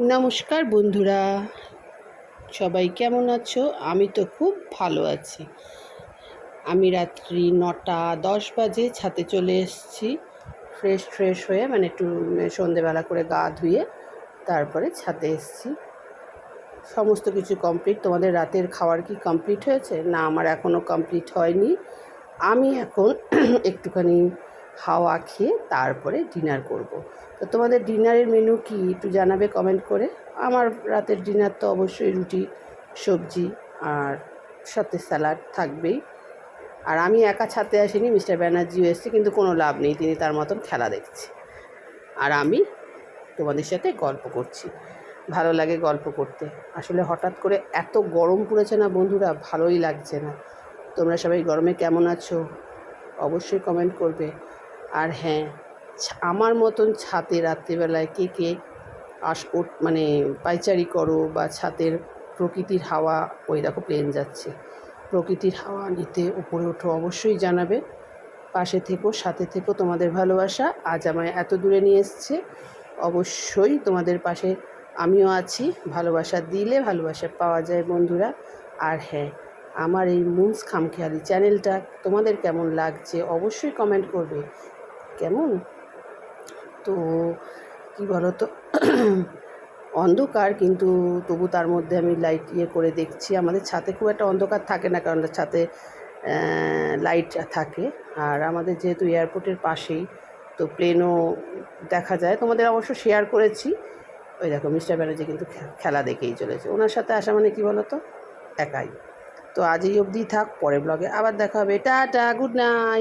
নমস্কার বন্ধুরা, সবাই কেমন আছো? আমি তো খুব ভালো আছি। আমি রাত্রি নটা দশ বাজে ছাতে চলে এসেছি ফ্রেশ ফ্রেশ হয়ে মানে একটু সন্ধেবেলা করে গা ধুয়ে তারপরে ছাতে এসেছি। সমস্ত কিছু কমপ্লিট তোমাদের রাতের খাওয়ার কি কমপ্লিট হয়েছে? না, আমার এখনও কমপ্লিট হয়নি। আমি এখন একটুখানি হাওয়া খেয়ে তারপরে ডিনার করব। তো তোমাদের ডিনারের মেনু কি একটু জানাবে কমেন্ট করে? আমার রাতের ডিনার তো অবশ্যই রুটি, সবজি আর সাথে স্যালাড থাকবেই। আর আমি একা ছাতে আসিনি মিস্টার ব্যানার্জিও এসছে, কিন্তু কোনো লাভ নেই, তিনি তার মতন খেলা দেখছে। আর আমি তোমাদের সাথে গল্প করছি। ভালো লাগে গল্প করতে। আসলে হঠাৎ করে এত গরম পড়েছে না বন্ধুরা, ভালোই লাগছে না। তোমরা সবাই গরমে কেমন আছো? অবশ্যই কমেন্ট করবে। আর হ্যাঁ আমার মতন ছাতে রাত্রিবেলায় কে কে আস মানে পাইচারি করো বা ছাতের প্রকৃতির হাওয়া, ওই দেখো প্লেন যাচ্ছে। প্রকৃতির হাওয়া নিতে উপরে ওঠো অবশ্যই জানাবে। পাশে থেকো, সাথে থেকো তোমাদের ভালোবাসা। আজ আমায় এত দূরে নিয়ে এসছে। অবশ্যই তোমাদের পাশে আমিও আছি। ভালোবাসা দিলে ভালোবাসা পাওয়া যায় বন্ধুরা। আর হ্যাঁ আমার এই মুন্স খামখেয়ালি চ্যানেলটা তোমাদের কেমন লাগছে অবশ্যই কমেন্ট করবে। কেমন? তো কী বলো তো অন্ধকার কিন্তু তবু তার মধ্যে আমি লাইট ইয়ে করে দেখছি। আমাদের ছাতে খুব একটা অন্ধকার থাকে না কারণ ছাতে লাইট থাকে। আর আমাদের যেহেতু এয়ারপোর্টের পাশেই, তো প্লেনও দেখা যায়। তোমাদের অবশ্য শেয়ার করেছি। ওই দেখো মিস্টার ব্যানার্জি কিন্তু খেলা দেখেই চলেছে। ওনার সাথে আসা মানে কী বলো তো একাই। তো আজ এই অবধি থাক, পরের ব্লগে আবার দেখা হবে। Tata good night